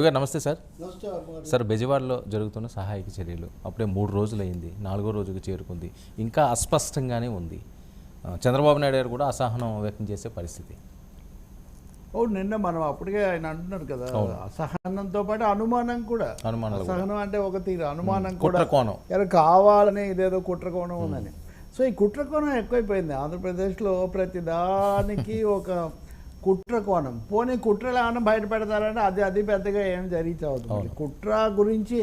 గారు నమస్తే sir. Sir బెజవాడలో జరుగుతున్న సహాయక చర్యలు అప్పుడే మూడు రోజులు అయింది నాలుగో రోజుకు చేరుకుంది ఇంకా అస్పష్టంగానే ఉంది. చంద్రబాబు నాయుడు గారు కూడా అసహనం వ్యక్తం చేసే పరిస్థితి. ఓ నిన్న మనం అప్పటికే ఆయన అంటున్నారు కదా అసహనంతో పాటు అనుమానం కూడా. అనుమానాలు కూడా. అసహనం అంటే ఒక తీరు అనుమానం కూడా. కోణం ఎవరు కావాలని ఇదేదో కుట్రకోణం ఉందని. సో ఈ కుట్రకోణం ఎక్కువైపోయింది. ఆంధ్రప్రదేశ్లో ప్రతి దానికి ఒక కుట్రకోణం. పోనీ కుట్రలు ఏమైనా బయట పెడతారంటే అది అది పెద్దగా ఏం జరిగితే అవుతుంది కుట్ర గురించి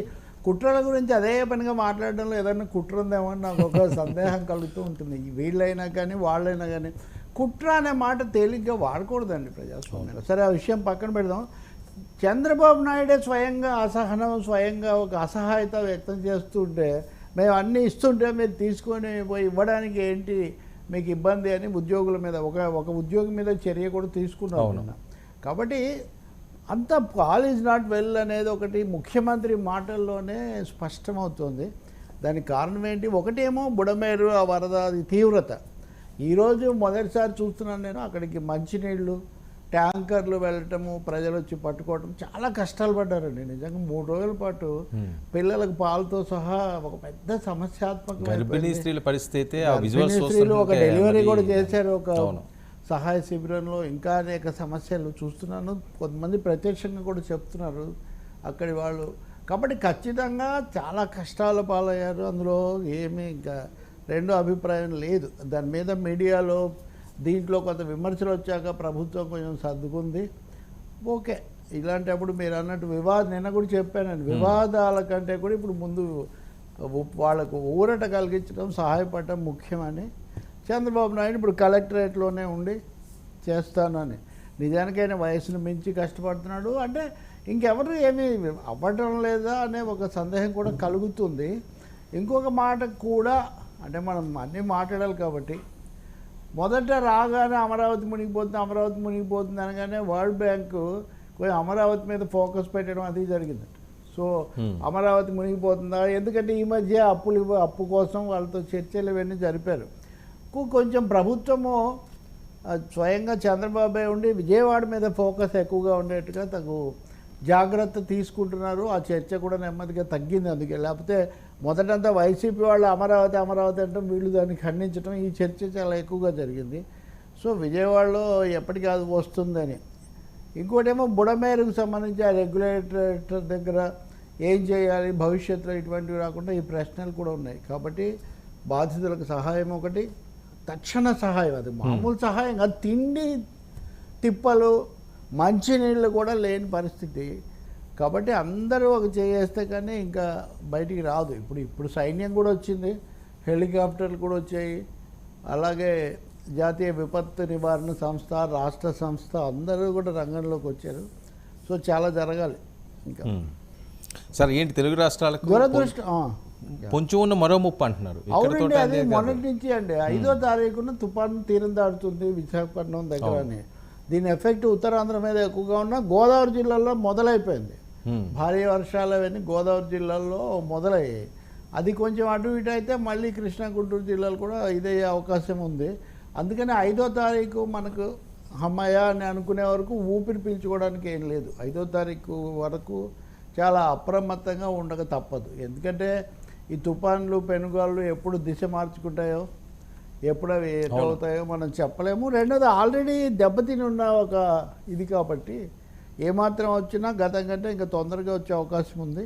కుట్రల గురించి అదే పనిగా మాట్లాడడంలో ఏదైనా కుట్ర ఉందేమో అని నాకు ఒక సందేహం కలుగుతూ ఉంటుంది. వీళ్ళైనా కానీ వాళ్ళైనా కానీ కుట్ర అనే మాట తేలిగ్గా వాడకూడదండి ప్రజాస్వామ్యంలో. సరే ఆ విషయం పక్కన పెడదాం. చంద్రబాబు నాయుడే స్వయంగా అసహనం స్వయంగా ఒక అసహాయత వ్యక్తం చేస్తుంటే మేము అన్నీ ఇస్తుంటే మీరు తీసుకొని పోయి ఇవ్వడానికి ఏంటి మీకు ఇబ్బంది అని ఉద్యోగుల మీద ఒక ఒక ఉద్యోగి మీద చర్య కూడా తీసుకున్నాం అవును. నిన్న. కాబట్టి అంత ఆల్ ఈజ్ నాట్ వెల్ అనేది ఒకటి ముఖ్యమంత్రి మాటల్లోనే స్పష్టమవుతుంది దానికి కారణం ఏంటి ఒకటేమో బుడమేరు ఆ వరద అది తీవ్రత ఈరోజు మొదటిసారి చూస్తున్నాను నేను అక్కడికి మంచినీళ్ళు ట్యాంకర్లు వెళ్ళటము ప్రజలు వచ్చి పట్టుకోవటం చాలా కష్టాలు పడ్డారండి. నిజంగా మూడు రోజుల పాటు. పిల్లలకు పాలతో సహా ఒక పెద్ద సమస్యాత్మక స్త్రీల పరిస్థితి స్త్రీలు ఒక డెలివరీ కూడా చేశారు ఒక. సహాయ శిబిరంలో ఇంకా అనేక సమస్యలు చూస్తున్నాను. కొంతమంది ప్రత్యక్షంగా కూడా చెప్తున్నారు అక్కడి వాళ్ళు. కాబట్టి ఖచ్చితంగా చాలా కష్టాల పాలయ్యారు. అందులో ఏమీ ఇంకా రెండో అభిప్రాయం లేదు. దాని మీద మీడియాలో దీంట్లో కొంత విమర్శలు వచ్చాక ప్రభుత్వం కొంచెం సర్దుకుంది. ఓకే ఇలాంటప్పుడు మీరు అన్నట్టు వివాద నిన్న కూడా చెప్పానండి వివాదాల కంటే కూడా ఇప్పుడు ముందు వాళ్ళకు ఊరట కలిగించడం సహాయపడటం ముఖ్యమని చంద్రబాబు నాయుడు ఇప్పుడు కలెక్టరేట్లోనే ఉండి చేస్తానని. నిజానికైనా వయసును మించి కష్టపడుతున్నాడు. అంటే ఇంకెవరు ఏమీ అవ్వటం లేదా అనే ఒక సందేహం కూడా కలుగుతుంది. ఇంకొక మాట కూడా అంటే మనం అన్నీ మాట్లాడాలి కాబట్టి మొదట రాగానే అమరావతి మునిగిపోతుంది అమరావతి మునిగిపోతుంది అనగానే వరల్డ్ బ్యాంకు కొంచెం అమరావతి మీద ఫోకస్ పెట్టడం అది జరిగింది సో. అమరావతి మునిగిపోతుందా? ఎందుకంటే ఈ మధ్య అప్పులు అప్పు కోసం వాళ్ళతో చర్చలు ఇవన్నీ జరిపారు. కొంచెం ప్రభుత్వము స్వయంగా చంద్రబాబు ఉండి విజయవాడ మీద ఫోకస్ ఎక్కువగా ఉండేట్టుగా తగు జాగ్రత్త తీసుకుంటున్నారు. ఆ చర్చ కూడా నెమ్మదిగా తగ్గింది అందుకే. లేకపోతే మొదటంతా వైసీపీ వాళ్ళు అమరావతి అమరావతి అంటే వీళ్ళు దాన్ని ఖండించడం ఈ చర్చ చాలా ఎక్కువగా జరిగింది. సో విజయవాడలో ఎప్పటికీ అది వస్తుందని. ఇంకోటేమో బుడమేరుకు సంబంధించి ఆ రెగ్యులేటర్ దగ్గర ఏం చేయాలి భవిష్యత్తులో ఇటువంటివి రాకుండా ఈ ప్రశ్నలు కూడా ఉన్నాయి. కాబట్టి బాధితులకు సహాయం ఒకటి తక్షణ సహాయం అది మామూలు సహాయం కాదు. తిండి తిప్పలు మంచినీళ్ళు కూడా లేని పరిస్థితి. కాబట్టి అందరూ ఒక చేస్తే కానీ ఇంకా బయటికి రాదు ఇప్పుడు ఇప్పుడు సైన్యం కూడా వచ్చింది హెలికాప్టర్లు కూడా వచ్చాయి అలాగే జాతీయ విపత్తు నివారణ సంస్థ రాష్ట్ర సంస్థ అందరూ కూడా రంగంలోకి వచ్చారు సో చాలా జరగాలి ఇంకా. సార్ ఏంటి తెలుగు రాష్ట్రాలకు దురదృష్టం. పొంచి ఉన్న మరో ముప్పు అంటున్నారు అవునండి అది. మొన్నటి నుంచి అండి ఐదో తారీఖున తుఫాను తీరం దాడుతుంది విశాఖపట్నం దగ్గరని దీని ఎఫెక్ట్ ఉత్తరాంధ్ర మీద ఎక్కువగా ఉన్న గోదావరి జిల్లాలో మొదలైపోయింది. భారీ వర్షాలు అవన్నీ గోదావరి జిల్లాలో మొదలయ్యాయి. అది కొంచెం అటు ఇటు అయితే మళ్ళీ కృష్ణా గుంటూరు జిల్లాలు కూడా ఇదే అవకాశం ఉంది. అందుకని ఐదో తారీఖు మనకు అమ్మయ్య అని అనుకునే వరకు ఊపిరి పీల్చుకోవడానికి ఏం లేదు. ఐదో తారీఖు వరకు చాలా అప్రమత్తంగా ఉండక తప్పదు. ఎందుకంటే ఈ తుఫాన్లు పెనుగాళ్ళు ఎప్పుడు దిశ మార్చుకుంటాయో ఎప్పుడు అవి ఎటు అవుతాయో మనం చెప్పలేము. రెండోది ఆల్రెడీ దెబ్బతిని ఉన్న ఒక ఇది కాబట్టి ఏమాత్రం వచ్చినా గతం కంటే ఇంకా తొందరగా వచ్చే అవకాశం ఉంది.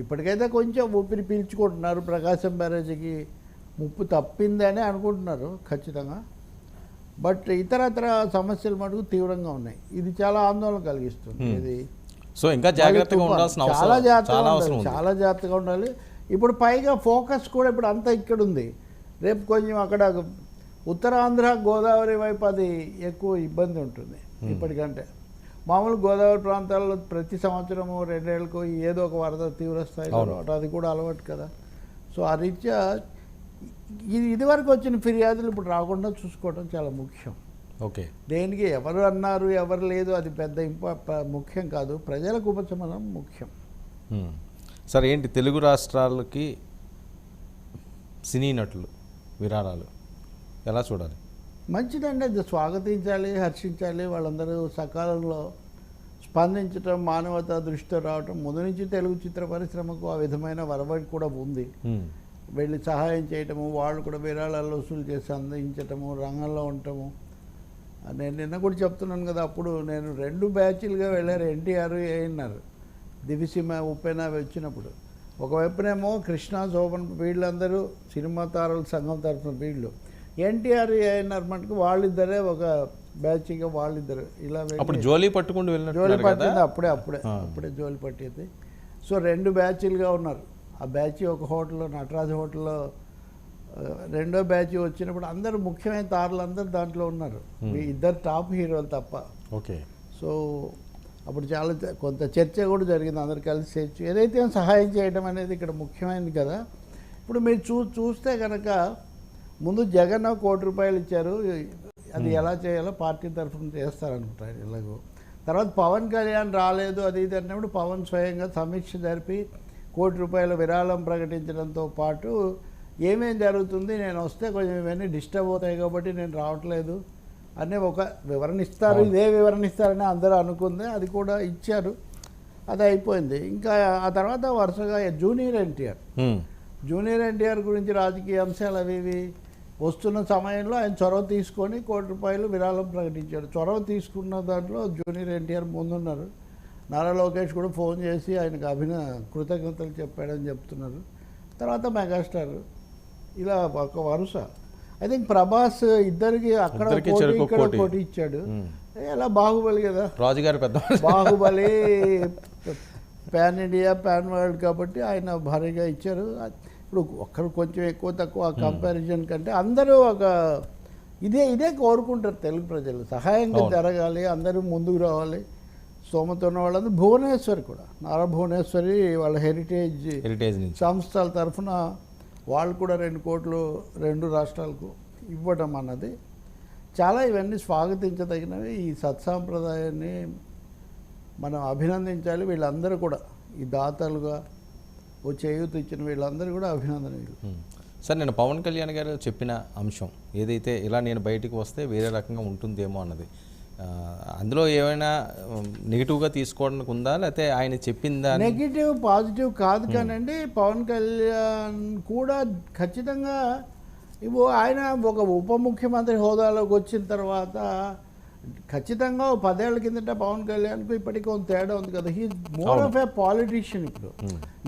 ఇప్పటికైతే కొంచెం ఊపిరి పీల్చుకుంటున్నారు ప్రకాశం బ్యారేజీకి. ముప్పు తప్పిందని అనుకుంటున్నారు ఖచ్చితంగా. బట్ ఇతరత్ర సమస్యలు మటుకు తీవ్రంగా ఉన్నాయి. ఇది చాలా ఆందోళన కలిగిస్తుంది. ఇది సో ఇంకా జాగ్రత్తగా ఉండాల్సిన చాలా జాగ్రత్తగా ఉండాలి. చాలా జాగ్రత్తగా ఉండాలి. ఇప్పుడు పైగా ఫోకస్ కూడా ఇప్పుడు అంతా ఇక్కడ ఉంది. రేపు కొంచెం అక్కడ ఉత్తరాంధ్ర గోదావరి వైపు అది ఎక్కువ ఇబ్బంది ఉంటుంది ఇప్పటికంటే. మామూలు గోదావరి ప్రాంతాల్లో ప్రతి సంవత్సరము రెండేళ్ళకు ఏదో ఒక వరద తీవ్ర స్థాయిలో అది కూడా అలవాటు కదా. సో ఆ రీత్యా ఇది ఇదివరకు వచ్చిన ఫిర్యాదులు ఇప్పుడు రాకుండా చూసుకోవడం చాలా ముఖ్యం. ఓకే. దేనికి ఎవరు అన్నారు ఎవరు లేదు అది పెద్ద ఇంప ముఖ్యం కాదు. ప్రజలకు ఉపశమనం ముఖ్యం. సార్ ఏంటి తెలుగు రాష్ట్రాలకి సినీ నటులు విరాళాలు ఎలా చూడాలి? మంచిదండి అది స్వాగతించాలి హర్షించాలి వాళ్ళందరూ సకాలంలో స్పందించటం మానవతా దృష్టితో రావటం ముందు నుంచి తెలుగు చిత్ర పరిశ్రమకు ఆ విధమైన వరవడి కూడా ఉంది. వెళ్ళి సహాయం చేయటము వాళ్ళు కూడా విరాళాలు వసూలు చేసి అందించటము రంగంలో ఉండటము. నేను నిన్న కూడా చెప్తున్నాను కదా అప్పుడు నేను రెండు బ్యాచ్లుగా వెళ్ళారు ఎన్టీఆర్ ఏఎన్ఆర్. దివిసీమ ఉప్పెన వచ్చినప్పుడు. ఒకవైపునేమో కృష్ణ శోభన్ వీళ్ళందరూ సినిమా తారల సంఘం తరఫున వీళ్ళు. ఎన్టీఆర్ ఏఎన్ఆర్ మటుకు వాళ్ళిద్దరే ఒక బ్యాచ్గా వాళ్ళిద్దరు. ఇలా అప్పుడు జోలీ పట్టుకుంటూ జోలి వెళ్ళినట్టున్నారు కదా? పట్టింది అప్పుడే అప్పుడే. అప్పుడే జోలి పట్టింది. సో రెండు బ్యాచ్లుగా ఉన్నారు. ఆ బ్యాచ్ ఒక హోటల్లో నటరాజు హోటల్లో రెండో బ్యాచ్ వచ్చినప్పుడు అందరూ ముఖ్యమైన తారలు అందరూ దాంట్లో ఉన్నారు. ఇద్దరు టాప్ హీరోలు తప్ప. ఓకే. సో అప్పుడు చాలా కొంత చర్చ కూడా జరిగింది అందరు కలిసి చర్చ. ఏదైతే సహాయం చేయడం అనేది ఇక్కడ ముఖ్యమైనది కదా. ఇప్పుడు మీరు చూ చూస్తే కనుక ముందు జగన్ కోటి రూపాయలు ఇచ్చారు. అది ఎలా చేయాలో పార్టీ తరఫున చేస్తారనుకుంటారు ఎలాగో. తర్వాత పవన్ కళ్యాణ్ రాలేదు అది ఇది అన్నప్పుడు పవన్ స్వయంగా సమీక్ష జరిపి కోటి రూపాయల విరాళం ప్రకటించడంతో పాటు ఏమేం జరుగుతుంది నేను వస్తే కొంచెం ఇవన్నీ డిస్టర్బ్ అవుతాయి కాబట్టి నేను రావట్లేదు అనే ఒక వివరణ ఇస్తారు. ఇదే వివరణ ఇస్తారని అందరూ అనుకుంది అది కూడా ఇచ్చారు. అది అయిపోయింది. ఇంకా ఆ తర్వాత వరుసగా జూనియర్ ఎన్టీఆర్. జూనియర్ ఎన్టీఆర్ గురించి రాజకీయ అంశాలు అవి ఇవి వస్తున్న సమయంలో ఆయన చొరవ తీసుకొని కోటి రూపాయలు విరాళం ప్రకటించాడు. చొరవ తీసుకున్న దాంట్లో జూనియర్ ఎన్టీఆర్ ముందున్నారు. నారా లోకేష్ కూడా ఫోన్ చేసి ఆయనకు అభిన కృతజ్ఞతలు చెప్పాడని చెప్తున్నారు. తర్వాత మెగాస్టార్. ఇలా ఒక వరుస. ఐ థింక్ ప్రభాస్ ఇద్దరికి అక్కడ కోటి ఇక్కడ. కోటి ఇచ్చాడు. ఎలా బాహుబలి కదా. రాజుగారు పెద్ద Baahubali pan India pan world కాబట్టి ఆయన భారీగా ఇచ్చారు. ఇప్పుడు ఒక్కరు కొంచెం ఎక్కువ తక్కువ కంపారిజన్ కంటే అందరూ ఒక ఇదే ఇదే కోరుకుంటారు తెలుగు ప్రజలు. సహాయంగా. జరగాలి అందరూ ముందుకు రావాలి. స్తోమత ఉన్న వాళ్ళందరూ భువనేశ్వరి కూడా. నారా భువనేశ్వరి వాళ్ళ హెరిటేజ్ హెరిటేజ్ సంస్థల తరఫున వాళ్ళు కూడా రెండు కోట్లు రెండు రాష్ట్రాలకు ఇవ్వడం అన్నది. చాలా ఇవన్నీ స్వాగతించదగినవి. ఈ సత్సాంప్రదాయాన్ని మనం అభినందించాలి. వీళ్ళందరూ కూడా ఈ దాతలుగా ఓ చేయూత ఇచ్చిన వీళ్ళందరూ కూడా అభినందనీయులు. సార్ నేను పవన్ కళ్యాణ్ గారు చెప్పిన అంశం ఏదైతే ఇలా నేను బయటికి వస్తే వేరే రకంగా ఉంటుందేమో అన్నది. అందులో ఏమైనా నెగిటివ్గా తీసుకోవడానికి ఉందా? లేకపోతే ఆయన చెప్పిందా నెగిటివ్ పాజిటివ్ కాదు కానండి పవన్ కళ్యాణ్ కూడా ఖచ్చితంగా ఇవో ఆయన ఒక ఉప ముఖ్యమంత్రి హోదాలోకి వచ్చిన తర్వాత ఖచ్చితంగా పదేళ్ళ కిందట పవన్ కళ్యాణ్కు ఇప్పటికీ కొంత తేడా ఉంది కదా. He more of a politician ఇప్పుడు.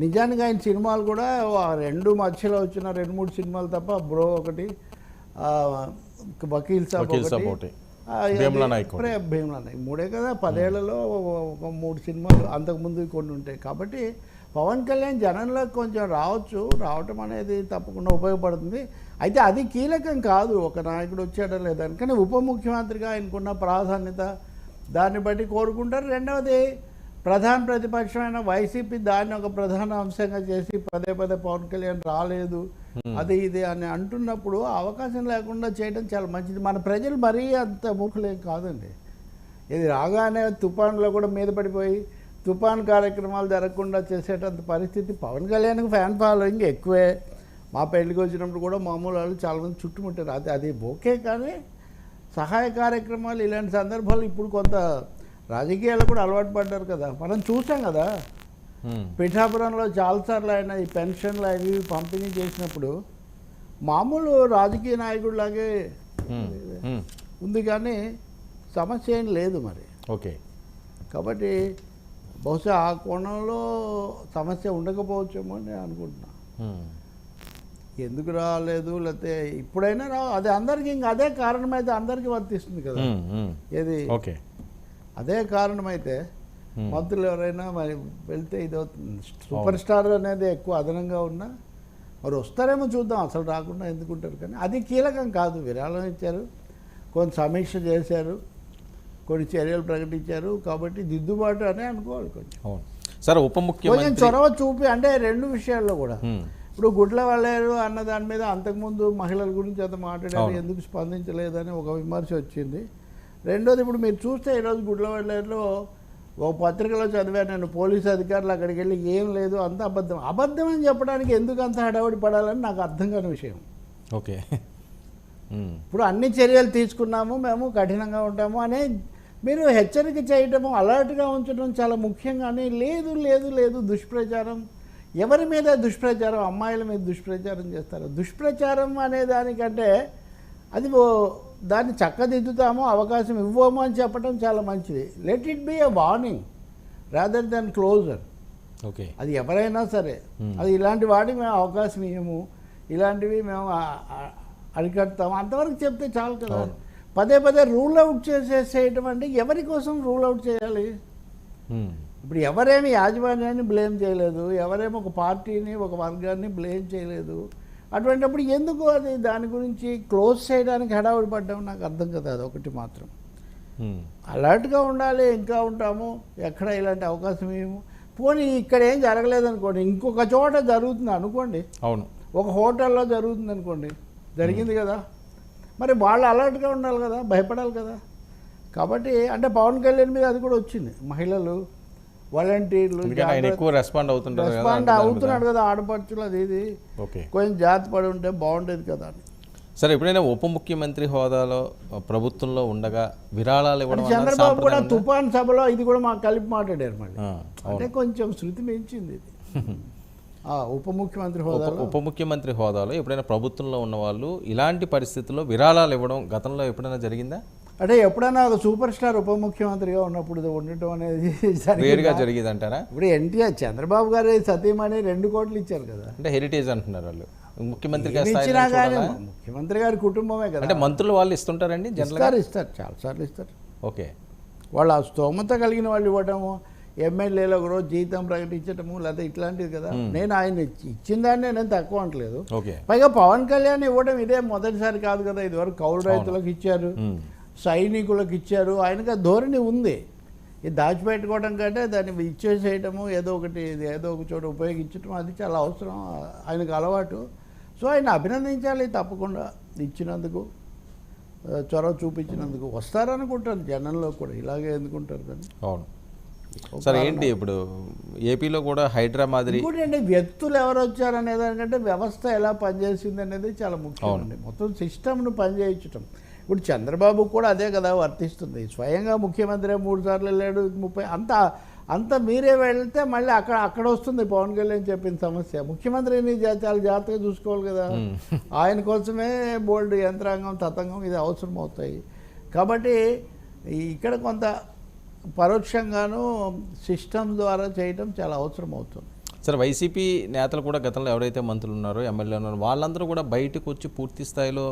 నిజానికి ఆయన సినిమాలు కూడా రెండు మధ్యలో వచ్చిన రెండు మూడు సినిమాలు తప్ప బ్రో ఒకటి వకీల్ సాబ్ ఒకటి. భీమ్లా నాయక్ మూడే కదా పదేళ్ళలో ఒక మూడు సినిమాలు అంతకుముందు కొన్ని ఉంటాయి. కాబట్టి పవన్ కళ్యాణ్ జనంలోకి కొంచెం రావచ్చు రావటం అనేది తప్పకుండా ఉపయోగపడుతుంది. అయితే అది కీలకం కాదు ఒక నాయకుడు వచ్చాడో లేదని కానీ ఉప ముఖ్యమంత్రిగా ఆయనకున్న ప్రాధాన్యత దాన్ని బట్టి కోరుకుంటారు. రెండవది ప్రధాన ప్రతిపక్షమైన వైసీపీ దాన్ని ఒక ప్రధాన అంశంగా చేసి పదే పదే పవన్ కళ్యాణ్ రాలేదు అది ఇది అని అంటున్నప్పుడు అవకాశం లేకుండా చేయడం చాలా మంచిది. మన ప్రజలు మరీ అంత మూర్ఖులేం కాదండి. ఇది రాగానే తుఫాన్లో కూడా మీద పడిపోయి తుఫాన్ కార్యక్రమాలు జరగకుండా చేసేటంత పరిస్థితి పవన్ కళ్యాణ్కి ఫ్యాన్ ఫాలోయింగ్ ఎక్కువే. మా పెళ్ళికి వచ్చినప్పుడు కూడా మామూలు వాళ్ళు చాలామంది చుట్టుముట్టారు. అది అది ఓకే కానీ సహాయ కార్యక్రమాలు ఇలాంటి సందర్భాలు ఇప్పుడు కొంత రాజకీయాలు కూడా అలవాటు పడ్డారు కదా. మనం చూసాం కదా. పిఠాపురంలో చాలాసార్లు ఆయన ఈ పెన్షన్లు అవి పంపిణీ చేసినప్పుడు మామూలు రాజకీయ నాయకుడిలాగే. ఉంది కానీ సమస్య ఏం లేదు మరి. ఓకే. కాబట్టి బహుశా ఆ కోణంలో సమస్య ఉండకపోవచ్చేమో అని నేను అనుకుంటున్నా. ఎందుకు రాలేదు? లేకపోతే ఇప్పుడైనా రా అది అందరికీ ఇంకా అదే కారణమైతే అందరికీ వర్తిస్తుంది కదా. ఏది? అదే కారణమైతే. మంత్రులు ఎవరైనా మరి వెళ్తే ఇది సూపర్ స్టార్ అనేది ఎక్కువ అదనంగా ఉన్నా మరి వస్తారేమో చూద్దాం అసలు రాకుండా ఎందుకుంటారు కానీ అది కీలకం కాదు. విరాళం ఇచ్చారు కొంత సమీక్ష చేశారు కొన్ని చర్యలు ప్రకటించారు కాబట్టి దిద్దుబాటు అనే అనుకోవాలి కొంచెం. సార్ ఉప ముఖ్యమంత్రి చొరవ చూపి అంటే రెండు విషయాల్లో కూడా. ఇప్పుడు గుడ్ల వాళ్ళారు అన్న దాని మీద అంతకుముందు మహిళల గురించి అంత మాట్లాడారు. ఎందుకు స్పందించలేదని ఒక విమర్శ వచ్చింది. రెండోది ఇప్పుడు మీరు చూస్తే ఈరోజు గుడ్ల వాళ్ళారులో ఒక పత్రికలో చదివాను నేను పోలీసు అధికారులు అక్కడికి వెళ్ళి ఏం లేదు అంత అబద్ధం. అబద్ధం అని చెప్పడానికి ఎందుకు అంత హడావుడి పడాలని నాకు అర్థం కాని విషయం. ఓకే. ఇప్పుడు అన్ని చర్యలు తీసుకున్నాము మేము కఠినంగా ఉంటాము అనే మీరు హెచ్చరిక చేయటము అలర్ట్గా ఉంచడం చాలా ముఖ్యం కానీ లేదు లేదు లేదు దుష్ప్రచారం. ఎవరి మీద దుష్ప్రచారం? అమ్మాయిల మీద దుష్ప్రచారం చేస్తారు? దుష్ప్రచారం అనే దానికంటే అది ఓ- దాన్ని చక్కదిద్దుతామో అవకాశం ఇవ్వము అని చెప్పడం చాలా మంచిది. Let it be a warning rather than closure okay. అది ఎవరైనా సరే. అది ఇలాంటి వాటికి మేము అవకాశం ఇవ్వము ఇలాంటివి మేము అరికడతాము. అంతవరకు చెప్తే చాలు కదా. పదే పదే రూల్ అవుట్ చేసేసేయటం అంటే ఎవరి కోసం రూల్ అవుట్ చేయాలి? ఉమ్. ఇప్పుడు ఎవరేమి యాజమాన్యాన్ని బ్లేమ్ చేయలేదు ఎవరేమి ఒక పార్టీని ఒక వర్గాన్ని బ్లేమ్ చేయలేదు అటువంటిప్పుడు ఎందుకు అది దాని గురించి క్లోజ్ చేయడానికి హడావుడి పడ్డాం నాకు అర్థం కదా అది ఒకటి మాత్రం. అలర్ట్గా ఉండాలి ఇంకా ఉంటాము ఎక్కడ ఇలాంటి అవకాశం ఏమో? పోనీ ఇక్కడ ఏం జరగలేదు అనుకోండి ఇంకొక చోట జరుగుతుంది అనుకోండి. అవును. ఒక హోటల్లో జరుగుతుంది అనుకోండి. జరిగింది కదా? మరి వాళ్ళు అలర్ట్గా ఉండాలి కదా భయపడాలి కదా. కాబట్టి అంటే పవన్ కళ్యాణ్ మీద అది కూడా వచ్చింది. మహిళలు వాలంటీర్లు ఎక్కువ రెస్పాండ్ అవుతుంటారు రెస్పాండ్. అవుతున్నాడు కదా ఆడపడుచులు అది ఇది. ఓకే. కొంచెం జాగ్రత్త పడి ఉంటే బాగుండేది కదా అని. సరే ఎప్పుడైనా ఉప ముఖ్యమంత్రి హోదాలో ప్రభుత్వంలో ఉండగా విరాళాలు ఇవ్వడం చంద్రబాబు కూడా? తుఫాన్ సభలో ఇది కూడా మాకు కలిపి మాట్లాడారు మళ్ళీ. అంటే కొంచెం శృతి మించింది ఇది. ఉప ముఖ్యమంత్రి హోదాలో? ఉప ముఖ్యమంత్రి హోదాలో ఎప్పుడైనా ప్రభుత్వంలో ఉన్న వాళ్ళు ఇలాంటి పరిస్థితుల్లో విరాళాలు ఇవ్వడం గతంలో ఎప్పుడైనా జరిగిందా? అంటే ఎప్పుడైనా ఒక సూపర్ స్టార్ ఉప ముఖ్యమంత్రిగా ఉన్నప్పుడు ఉండటం అనేది? వేరుగా జరిగేది అంటారా ఇప్పుడు ఎన్టీఆర్ చంద్రబాబు గారి సతీమణి రెండు కోట్లు ఇచ్చారు కదా. అంటే హెరిటేజ్ అంటున్నారు వాళ్ళు. ముఖ్యమంత్రి ఇచ్చినా కానీ? ముఖ్యమంత్రి గారి కుటుంబమే కదా. అంటే మంత్రులు వాళ్ళు ఇస్తుంటారండి జనరల్గా ఇస్తారు ఇస్తారు చాలాసార్లు ఇస్తారు. ఓకే. వాళ్ళు ఆ స్తోమత కలిగిన వాళ్ళు ఇవ్వటము ఎమ్మెల్యేలు ఒక రోజు జీతం ప్రకటించటము లేదా ఇట్లాంటిది కదా. నేను ఆయన ఇచ్చి- ఇచ్చిన దాన్ని నేను తక్కువ అంటలేదు ఓకే. పైగా పవన్ కళ్యాణ్ ఇవ్వడం ఇదే మొదటిసారి కాదు కదా ఇదివరకు కౌలు రైతులకు ఇచ్చారు ఉమ్. సైనికులకు ఇచ్చారు ఆయనకు ధోరణి ఉంది. ఇది దాచిపెట్టుకోవడం కంటే దాన్ని ఇచ్చేసేయటము ఏదో ఒకటి ఏదో ఒక చోట ఉపయోగించటం అది చాలా అవసరం ఆయనకు అలవాటు. సో ఆయన అభినందించాలి తప్పకుండా ఇచ్చినందుకు. చొరవ చూపించినందుకు. వస్తారనుకుంటారు జనంలో కూడా ఇలాగే ఎందుకుంటారు కానీ. అవును. సరే ఏంటి ఇప్పుడు ఏపీలో కూడా హైడ్రా మాదిరి అంటే వ్యక్తులు ఎవరు వచ్చారనే దానికంటే వ్యవస్థ ఎలా పనిచేసింది అనేది చాలా ముఖ్యమండి మొత్తం సిస్టమ్ను పనిచేయించటం. ఇప్పుడు చంద్రబాబు కూడా అదే కదా వర్తిస్తుంది. స్వయంగా ముఖ్యమంత్రి మూడు సార్లు వెళ్ళాడు ముప్పై అంత అంత మీరే వెళ్తే మళ్ళీ అక్కడ అక్కడ వస్తుంది పవన్ కళ్యాణ్ చెప్పిన సమస్య. ముఖ్యమంత్రిని చాలా జాగ్రత్తగా చూసుకోవాలి కదా. ఆయన కోసమే బోల్డ్ యంత్రాంగం తతంగం ఇది అవసరం అవుతాయి కాబట్టి ఇక్కడ కొంత పరోక్షంగాను సిస్టమ్ ద్వారా చేయటం చాలా అవసరం అవుతుంది సరే వైసీపీ నేతలు కూడా గతంలో ఎవరైతే మంత్రులు ఉన్నారో ఎమ్మెల్యే ఉన్నారో వాళ్ళందరూ కూడా బయటకు వచ్చి పూర్తి స్థాయిలో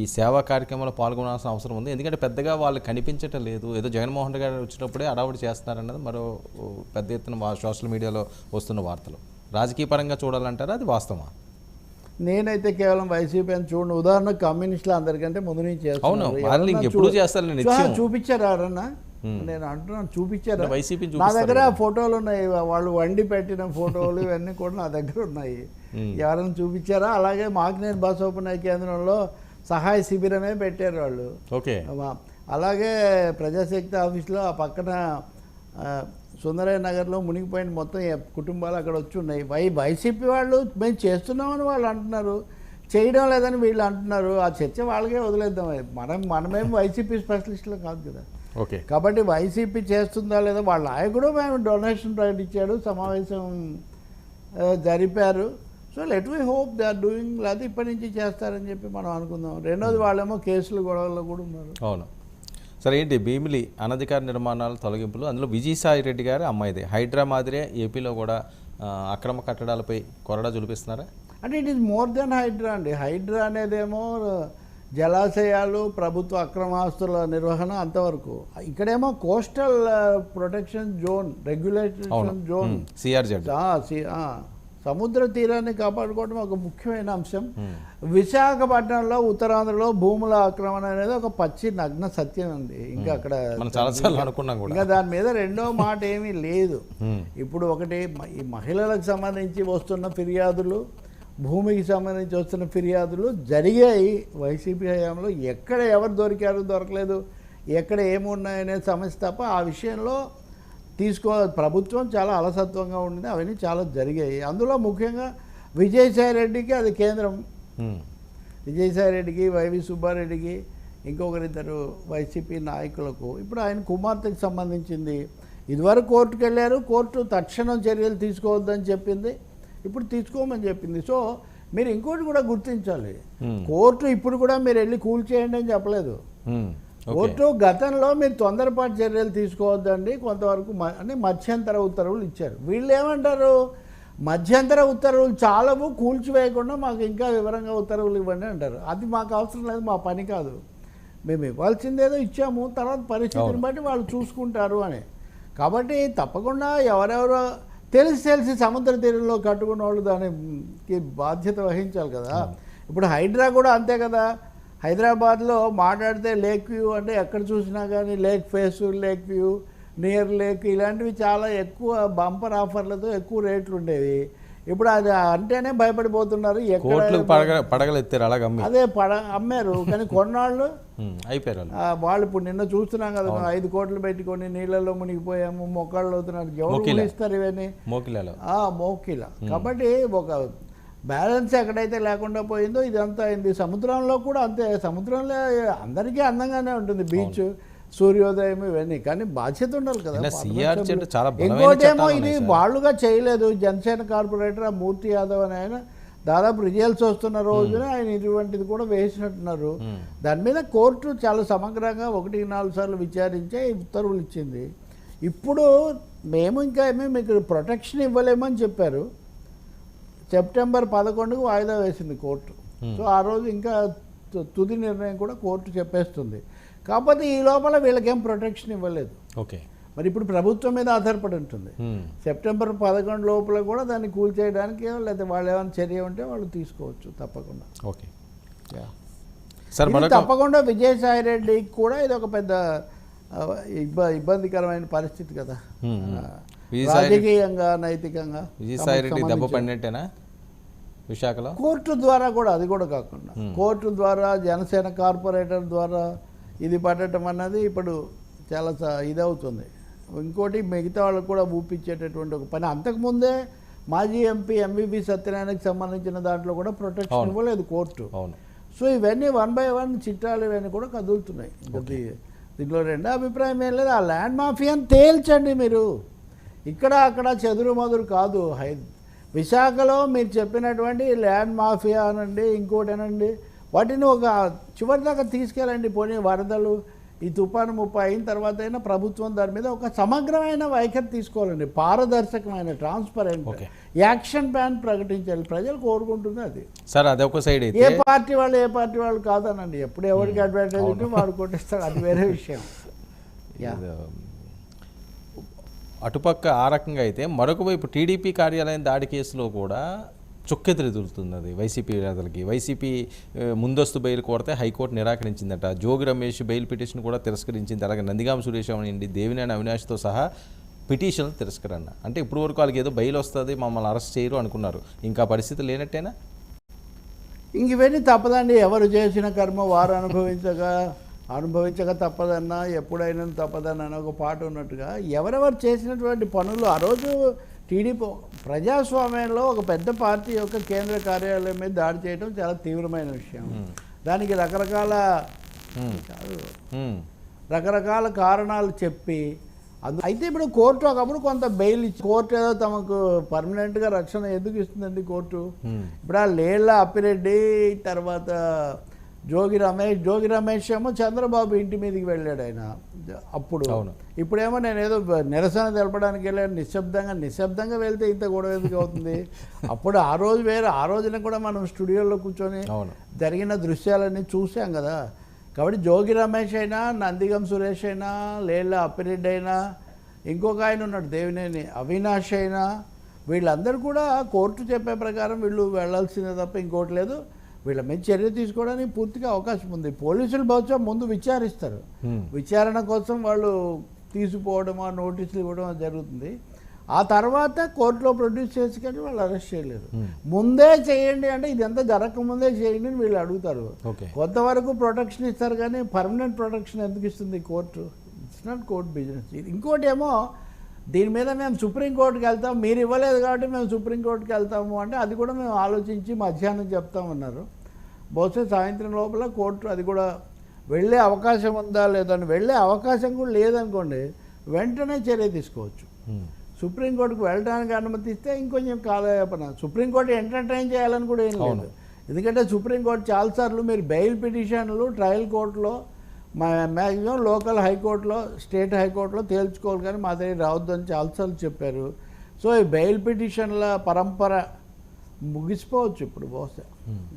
ఈ సేవా కార్యక్రమంలో పాల్గొనాల్సిన అవసరం ఉంది. ఎందుకంటే పెద్దగా వాళ్ళు కనిపించటం లేదు. ఏదో జగన్మోహన్ రెడ్డి గారు వచ్చినప్పుడే అడావుడి చేస్తున్నారన్నది మరో పెద్ద ఎత్తున సోషల్ మీడియాలో వస్తున్న వార్తలు. రాజకీయ పరంగా చూడాలంటారా? అది వాస్తవమా? నేనైతే కేవలం వైసీపీ అని చూడండి ఉదాహరణ కమ్యూనిస్టులు అందరికంటే ముందు నుంచి చేస్తారు. చూపించారా నేను అంటున్నాను చూపించారా? అంటే వైసీపీని నా దగ్గర ఫోటోలు ఉన్నాయి వాళ్ళు వండి పెట్టిన ఫోటోలు ఇవన్నీ కూడా నా దగ్గర ఉన్నాయి. ఎవరైనా చూపించారా? అలాగే మాకినేని బసోపనాయ కేంద్రంలో సహాయ శిబిరమే పెట్టారు వాళ్ళు. ఓకే. అలాగే ప్రజాశక్తి ఆఫీస్లో ఆ పక్కన సుందరయ్య నగర్లో మునిగిపోయిన మొత్తం కుటుంబాలు అక్కడ వచ్చి ఉన్నాయి. వై వైసీపీ వాళ్ళు మేము చేస్తున్నామని వాళ్ళు అంటున్నారు. చేయడం లేదని వీళ్ళు అంటున్నారు. ఆ చర్చ వాళ్ళకే వదిలేద్దాం. మనం మనమేం వైసీపీ స్పెషలిస్టులు కాదు కదా. ఓకే కాబట్టి వైసీపీ చేస్తుందా లేదా వాళ్ళ నాయకుడు మేము డొనేషన్ ప్రకటించాడు సమావేశం జరిపారు. So let we hope they are doing లేకపోతే ఇప్పటి నుంచి చేస్తారని చెప్పి మనం అనుకుందాం. రెండోది వాళ్ళేమో కేసులు గొడవల్లో కూడా ఉన్నారు. అవును. సరే ఏంటి? భీమిలి అనధికార నిర్మాణాల తొలగింపులు అందులో విజయసాయి రెడ్డి గారి అమ్మాయిది. హైడ్రా మాదిరే ఏపీలో కూడా అక్రమ కట్టడాలపై కొరడా జులిపిస్తున్నారా అంటే it is more than HYDRAA అండి. హైడ్రా అనేదేమో జలాశయాలు ప్రభుత్వ అక్రమాస్తుల నిర్వహణ అంతవరకు. ఇక్కడేమో coastal protection zone regulation zone. CRZ సముద్ర తీరాన్ని కాపాడుకోవడం ఒక ముఖ్యమైన అంశం. విశాఖపట్నంలో ఉత్తరాంధ్రలో భూముల ఆక్రమణ అనేది ఒక పచ్చి నగ్న సత్యం అండి. ఇంకా అక్కడ ఇంకా దాని మీద రెండో మాట ఏమీ లేదు. ఇప్పుడు ఒకటి ఈ మహిళలకు సంబంధించి వస్తున్న ఫిర్యాదులు భూమికి సంబంధించి వస్తున్న ఫిర్యాదులు జరిగాయి. వైసీపీ హయాంలో ఎక్కడ ఎవరు దొరికారు దొరకలేదు ఎక్కడ ఏమున్నాయనే సమస్య తప్ప ఆ విషయంలో తీసుకో ప్రభుత్వం చాలా అలసత్వంగా ఉండింది. అవన్నీ చాలా జరిగాయి. అందులో ముఖ్యంగా విజయసాయి రెడ్డికి అది కేంద్రం. విజయసాయి రెడ్డికి వైవి సుబ్బారెడ్డికి ఇంకొకరిద్దరు వైసీపీ నాయకులకు. ఇప్పుడు ఆయన కుమార్తెకి సంబంధించింది. ఇదివరకు కోర్టుకు వెళ్ళారు కోర్టు తక్షణం చర్యలు తీసుకోవద్దని చెప్పింది. ఇప్పుడు తీసుకోమని చెప్పింది. సో మీరు ఇంకోటి కూడా గుర్తించాలి. కోర్టు ఇప్పుడు కూడా మీరు వెళ్ళి కూల్ చేయండి అని చెప్పలేదు. కోర్టు గతంలో మీరు తొందరపాటు చర్యలు తీసుకోవద్దండి. కొంతవరకు అంటే మధ్యంతర ఉత్తర్వులు ఇచ్చారు. వీళ్ళు ఏమంటారు? మధ్యంతర ఉత్తర్వులు చాలవు కూల్చివేయకుండా మాకు ఇంకా వివరంగా ఉత్తర్వులు ఇవ్వండి అంటారు. అది మాకు అవసరం లేదు మా పని కాదు. మేము ఇవ్వాల్సిందేదో ఇచ్చాము తర్వాత పరిస్థితిని. బట్టి వాళ్ళు చూసుకుంటారు అని. కాబట్టి తప్పకుండా ఎవరెవరో తెలిసి తెలిసి సముద్ర తీరంలో కట్టుకున్న వాళ్ళు దానికి బాధ్యత వహించాలి కదా. ఇప్పుడు హైడ్రా కూడా అంతే కదా. హైదరాబాద్లో మాట్లాడితే లేక్ వ్యూ అంటే ఎక్కడ చూసినా కానీ lake face lake view near lake ఇలాంటివి చాలా ఎక్కువ బంపర్ ఆఫర్లతో ఎక్కువ రేట్లు ఉండేవి. ఇప్పుడు అది అంటేనే భయపడిపోతున్నారు. పడగ పడగలు ఎత్తారు అలాగ అదే పడ అమ్మారు. కానీ కొన్నాళ్ళు. అయిపోయారు వాళ్ళు. ఇప్పుడు నిన్న చూస్తున్నాం కదా ఐదు కోట్లు పెట్టుకొని నీళ్ళల్లో మునిగిపోయాము మొక్కళ్ళు అవుతున్నారు ఎవరు. ఇస్తారు ఇవన్నీ? మోకిలాలో. ఆ మోకిల. కాబట్టి ఒక బ్యాలెన్స్ ఎక్కడైతే లేకుండా పోయిందో ఇదంతా అయింది. సముద్రంలో కూడా అంతే. సముద్రంలో అందరికీ అందంగానే ఉంటుంది. బీచ్ సూర్యోదయం ఇవన్నీ. కానీ బాధ్యత ఉండాలి కదా ఇంకోటేమో ఇది. వాళ్ళుగా చేయలేదు. జనసేన కార్పొరేటర్ ఆ మూర్తి యాదవ్ అని ఆయన దాదాపు రిజల్ట్స్ వస్తున్న రోజున ఆయన ఇటువంటిది కూడా వేసినట్టున్నారు. మ్మ్. దాని మీద కోర్టు చాలా సమగ్రంగా ఒకటి నాలుగు సార్లు విచారించే ఉత్తర్వులు ఇచ్చింది. ఇప్పుడు మేము ఇంకా ఏమీ మీకు ప్రొటెక్షన్ ఇవ్వలేమని చెప్పారు. సెప్టెంబర్ పదకొండుకు వాయిదా వేసింది కోర్టు. Hmm. సో ఆ రోజు ఇంకా తుది నిర్ణయం కూడా కోర్టు చెప్పేస్తుంది. కాకపోతే ఈ లోపల వీళ్ళకేం ప్రొటెక్షన్ ఇవ్వలేదు. ఓకే. మరి ఇప్పుడు ప్రభుత్వం మీద ఆధారపడి ఉంటుంది. మ్మ్. సెప్టెంబర్ పదకొండు లోపల కూడా దాన్ని కూల్ చేయడానికి లేకపోతే వాళ్ళు ఏమైనా చర్య ఉంటే వాళ్ళు తీసుకోవచ్చు తప్పకుండా. ఓకే. సార్ తప్పకుండా విజయసాయి రెడ్డికి కూడా ఇది ఒక పెద్ద ఇబ్బందికరమైన పరిస్థితి కదా. విజయసాయి రెడ్డి- రాజకీయంగా నైతికంగా విజయసాయి రెడ్డి దెబ్బ పడినట్టేనా విశాఖలో? కోర్టు ద్వారా కూడా అది కూడా కాకుండా. Hmm. కోర్టు ద్వారా జనసేన కార్పొరేటర్ ద్వారా ఇది పడటం అన్నది ఇప్పుడు చాలా ఇదవుతుంది. ఇంకోటి మిగతా వాళ్ళకు కూడా ఊపించేటటువంటి ఒక పని. అంతకుముందే మాజీ ఎంపీ ఎంబీబీ సత్యనారాయణకి సంబంధించిన దాంట్లో కూడా ప్రొటెక్షన్. ఇవ్వలేదు కోర్టు. అవును. సో ఇవన్నీ వన్ బై వన్ చిట్టాలు ఇవన్నీ కూడా కదులుతున్నాయి. దీంట్లో రెండో అభిప్రాయం ఏం లేదు. ఆ ల్యాండ్ మాఫియాని తేల్చండి మీరు. ఇక్కడ అక్కడ చెదురు మదురు కాదు. హై విశాఖలో మీరు చెప్పినటువంటి ల్యాండ్ మాఫియా అనండి ఇంకోటి అనండి వాటిని ఒక చివరి దాకా తీసుకెళ్ళండి. పోనీ వరదలు ఈ తుఫాను ముప్పై అయిన తర్వాత అయినా ప్రభుత్వం దాని మీద ఒక సమగ్రమైన వైఖరి తీసుకోవాలండి. పారదర్శకమైన ట్రాన్స్పరెంట్. యాక్షన్ ప్లాన్ ప్రకటించాలి. ప్రజలు కోరుకుంటుంది అది. సార్ అదొక సైడ్ ఏ పార్టీ వాళ్ళు ఏ పార్టీ వాళ్ళు కాదనండి. ఎప్పుడు ఎవరికి అడ్వాంటేజ్ ఉంటే వాడు కొట్టేస్తాడు. అది వేరే విషయం. అటుపక్క ఆ రకంగా అయితే మరొక వైపు టీడీపీ కార్యాలయం దాడి కేసులో కూడా చుక్కెదురుతుంది అది వైసీపీ నేతలకి. వైసీపీ ముందస్తు బెయిల్ కోరితే హైకోర్టు నిరాకరించిందట. జోగి రమేష్ బెయిల్ పిటిషన్ కూడా తిరస్కరించింది. అలాగే నందిగామ సురేష్ అవనండి దేవినేని అవినాష్తో సహా పిటిషన్ తిరస్కరన్న అంటే ఇప్పుడు వరకు వాళ్ళకి ఏదో బెయిల్ వస్తుంది మమ్మల్ని అరెస్ట్ చేయరు అనుకున్నారు. ఇంకా పరిస్థితి లేనట్టేనా? ఇంక ఇవన్నీ తప్పదండి. ఎవరు చేసిన కర్మ వారు అనుభవించక అనుభవించక తప్పదన్నా ఎప్పుడైనా తప్పదన్నా ఒక పాట ఉన్నట్టుగా ఎవరెవరు చేసినటువంటి పనులు ఆ రోజు టీడీపీ ప్రజాస్వామ్యంలో ఒక పెద్ద పార్టీ యొక్క కేంద్ర కార్యాలయం మీద దాడి చేయడం చాలా తీవ్రమైన విషయం. దానికి రకరకాల. రకరకాల కారణాలు చెప్పి అందు అయితే ఇప్పుడు కోర్టు ఒకప్పుడు కొంత బెయిల్ ఇచ్చి కోర్టు ఏదో తమకు పర్మనెంట్గా రక్షణ ఎందుకు ఇస్తుందండి కోర్టు. ఇప్పుడు ఆ లేళ్ళ అప్పిరెడ్డి తర్వాత జోగి రమేష్ జోగి రమేష్ ఏమో చంద్రబాబు ఇంటి మీదకి వెళ్ళాడు ఆయన. అప్పుడు అవును. ఇప్పుడేమో నేను ఏదో నిరసన తెలపడానికి వెళ్ళాను. నిశ్శబ్దంగా నిశ్శబ్దంగా వెళ్తే ఇంత గొడవ ఎందుకు అవుతుంది? అప్పుడు ఆ రోజు వేరే ఆ రోజున కూడా మనం స్టూడియోలో కూర్చొని అవును. జరిగిన దృశ్యాలన్నీ చూసాం కదా. కాబట్టి జోగి రమేష్ అయినా నందిగం సురేష్ అయినా లేళ్ళ అప్పిరెడ్డి అయినా ఇంకొక ఆయన ఉన్నాడు దేవినేని అవినాష్ అయినా వీళ్ళందరూ కూడా కోర్టు చెప్పే ప్రకారం వీళ్ళు వెళ్ళాల్సిందే తప్ప ఇంకోటి లేదు. వీళ్ళ మీద చర్య తీసుకోవడానికి పూర్తిగా అవకాశం ఉంది. పోలీసులు బహుశా ముందు విచారిస్తారు. విచారణ కోసం వాళ్ళు తీసుకుపోవడం ఆ నోటీసులు ఇవ్వడం జరుగుతుంది. ఆ తర్వాత కోర్టులో ప్రొడ్యూస్ చేసి కానీ వాళ్ళు అరెస్ట్ చేయలేరు. ముందే చేయండి అంటే ఇదంతా జరగకముందే చేయండి అని వీళ్ళు అడుగుతారు. ఓకే. కొంతవరకు ప్రొటెక్షన్ ఇస్తారు కానీ పర్మనెంట్ ప్రొటెక్షన్ ఎందుకు ఇస్తుంది court? It's not court business ఇంకోటి ఏమో దీని మీద మేము సుప్రీంకోర్టుకి వెళ్తాం మీరు ఇవ్వలేదు కాబట్టి మేము సుప్రీంకోర్టుకి వెళ్తాము అంటే అది కూడా మేము ఆలోచించి మధ్యాహ్నం చెప్తామన్నారు. బహుశా సాయంత్రం లోపల కోర్టు అది కూడా వెళ్ళే అవకాశం ఉందా లేదని వెళ్ళే అవకాశం కూడా లేదనుకోండి వెంటనే చర్య తీసుకోవచ్చు. ఉమ్. సుప్రీంకోర్టుకు వెళ్ళడానికి అనుమతిస్తే ఇంకొంచెం కాలయాపన. సుప్రీంకోర్టు ఎంటర్టైన్ చేయాలని కూడా ఏం లేదు. ఎందుకంటే సుప్రీంకోర్టు చాలాసార్లు మీరు బెయిల్ పిటిషన్లు ట్రయల్ కోర్టులో మా మ్యాక్సిమం లోకల్ హైకోర్టులో స్టేట్ హైకోర్టులో తేల్చుకోవాలి కానీ మా దగ్గర రావద్దని చాలాసార్లు చెప్పారు. సో ఈ బెయిల్ పిటిషన్ల పరంపర ముగిసిపోవచ్చు ఇప్పుడు బహుశా.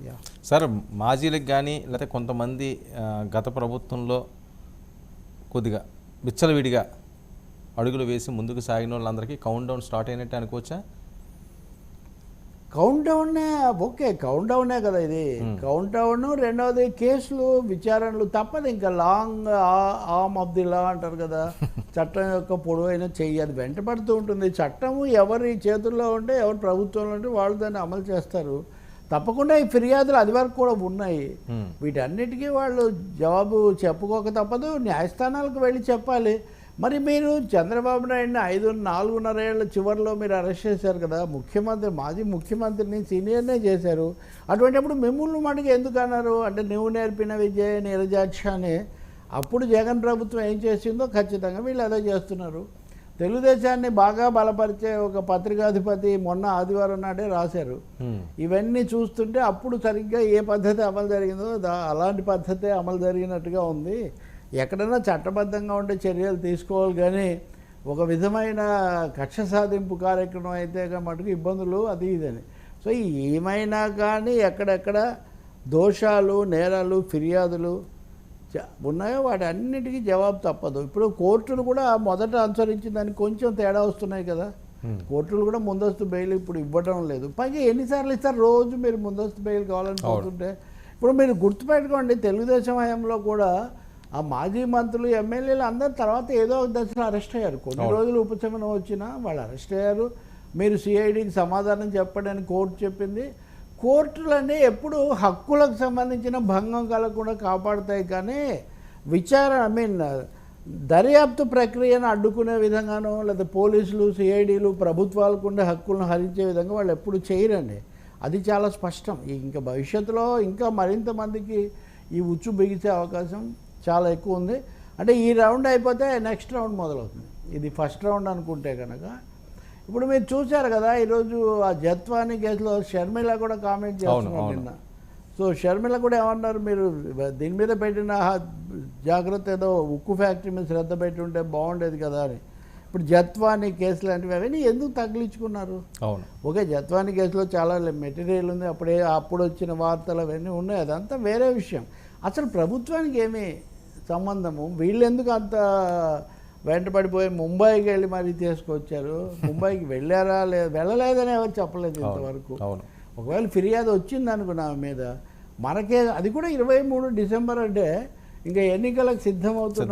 యా సార్ మాజీలకు కానీ లేకపోతే కొంతమంది గత ప్రభుత్వంలో కొద్దిగా విచ్చలవిడిగా అడుగులు వేసి ముందుకు సాగిన వాళ్ళందరికీ కౌంట్ డౌన్ స్టార్ట్ అయినట్టు అనుకోవచ్చా? కౌంట్ డౌన్ ఓకే కౌంట్ డౌనే కదా ఇది. కౌంట్ డౌన్ రెండవది కేసులు విచారణలు తప్పదు. ఇంకా long arm of the law అంటారు కదా. చట్టం యొక్క పొడవైన చెయ్యి అది వెంటబడుతూ ఉంటుంది. చట్టము ఎవరి చేతుల్లో ఉంటే ఎవరి ప్రభుత్వంలో ఉంటే వాళ్ళు దాన్ని అమలు చేస్తారు. తప్పకుండా ఈ ఫిర్యాదులు అది వరకు కూడా ఉన్నాయి. ఉమ్. వీటన్నిటికీ వాళ్ళు జవాబు చెప్పుకోక తప్పదు. న్యాయస్థానాలకు వెళ్ళి చెప్పాలి. మరి మీరు చంద్రబాబు నాయుడిని ఐదు నాలుగున్నర ఏళ్ళ చివరిలో మీరు అరెస్ట్ చేశారు కదా ముఖ్యమంత్రి మాజీ ముఖ్యమంత్రిని సీనియర్నే చేశారు. అటువంటిప్పుడు మిమ్మల్ని మటుకు ఎందుకు అన్నారు? అంటే నువ్వు నేర్పిన విద్య నీరజాక్ష అని అప్పుడు జగన్ ప్రభుత్వం ఏం చేసిందో ఖచ్చితంగా వీళ్ళు అదే చేస్తున్నారు. తెలుగుదేశాన్ని బాగా బలపరిచే ఒక పత్రికాధిపతి మొన్న ఆదివారం నాడే రాశారు. ఇవన్నీ చూస్తుంటే అప్పుడు సరిగ్గా ఏ పద్ధతి అమలు జరిగిందో దా- అలాంటి పద్ధతే అమలు జరిగినట్టుగా ఉంది. ఎక్కడైనా చట్టబద్ధంగా ఉండే చర్యలు తీసుకోవాలి కానీ ఒక విధమైన కక్ష సాధింపు కార్యక్రమం అయితే మటుకు ఇబ్బందులు అది ఇదని. సో ఏమైనా కానీ ఎక్కడెక్కడ దోషాలు నేరాలు ఫిర్యాదులు ఉన్నాయో వాటి అన్నిటికీ జవాబు తప్పదు. ఇప్పుడు కోర్టులు కూడా మొదట అనుసరించిన దానికి కొంచెం తేడా వస్తున్నాయి కదా. కోర్టులు కూడా ముందస్తు బెయిల్ ఇప్పుడు ఇవ్వడం లేదు. పైగా ఎన్నిసార్లు ఇస్తారు? రోజు మీరు ముందస్తు బెయిల్ కావాలని. పోతుంటే. ఇప్పుడు మీరు గుర్తుపెట్టుకోండి తెలుగుదేశం హయాంలో కూడా ఆ మాజీ మంత్రులు ఎమ్మెల్యేలు అందరు తర్వాత ఏదో ఒక దశలో అరెస్ట్ అయ్యారు. కొన్ని. రోజులు ఉపశమనం వచ్చినా వాళ్ళు అరెస్ట్ అయ్యారు. మీరు సిఐడికి సమాధానం చెప్పడని కోర్టు చెప్పింది. కోర్టులన్నీ ఎప్పుడు హక్కులకు సంబంధించిన భంగం కలగకుండా కాపాడుతాయి కానీ విచారణ ఐ మీన్ దర్యాప్తు ప్రక్రియను అడ్డుకునే విధంగానో లేదా పోలీసులు సిఐడిలు ప్రభుత్వాలకు ఉండే హక్కులను హరించే విధంగా వాళ్ళు ఎప్పుడు చేయరండి. అది చాలా స్పష్టం. ఇంకా భవిష్యత్తులో ఇంకా మరింత మందికి ఈ ఉచ్చు బిగిసే అవకాశం చాలా ఎక్కువ ఉంది. అంటే ఈ రౌండ్ అయిపోతే నెక్స్ట్ రౌండ్ మొదలవుతుంది. ఇది ఫస్ట్ రౌండ్ అనుకుంటే కనుక ఇప్పుడు మీరు చూశారు కదా ఈరోజు ఆ జత్వాని కేసులో షర్మిల కూడా కామెంట్ చేస్తున్నారు. నిన్న. సో షర్మిల కూడా ఏమన్నారు మీరు దీని మీద పెట్టిన జాగ్రత్త ఏదో ఉక్కు ఫ్యాక్టరీ మీద శ్రద్ధ పెట్టి ఉంటే బాగుండేది కదా అని. ఇప్పుడు జత్వాని కేసు లాంటివి అవన్నీ ఎందుకు తగిలించుకున్నారు? అవును. ఓకే జత్వాని కేసులో చాలా మెటీరియల్ ఉంది. అప్పుడే అప్పుడు వచ్చిన వార్తలు అవన్నీ ఉన్నాయి. అదంతా వేరే విషయం. అసలు ప్రభుత్వానికి ఏమి సంబంధము? వీళ్ళు ఎందుకు అంత వెంటపడిపోయి ముంబైకి వెళ్ళి మరీ తీసుకొచ్చారు? ముంబైకి వెళ్ళారా? లేదు వెళ్ళలేదని ఎవరు చెప్పలేదు ఇంతవరకు. ఒకవేళ ఫిర్యాదు వచ్చింది అనుకున్నా ఆమె మీద. మనకే అది కూడా ఇరవై మూడు డిసెంబర్ అంటే ఇంకా ఎన్నికలకు సిద్ధమవుతున్న.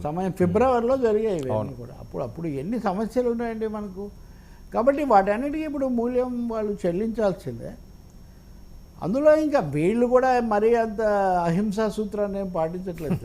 సమయం. ఫిబ్రవరిలో జరిగాయి ఇవన్నీ కూడా. అప్పుడు అప్పుడు ఎన్ని సమస్యలు ఉన్నాయండి మనకు? కాబట్టి వాటన్నిటికీ ఇప్పుడు మూల్యం వాళ్ళు చెల్లించాల్సిందే. అందులో ఇంకా వీళ్ళు కూడా మరీ అంత అహింసా సూత్రాన్ని ఏం పాటించట్లేదు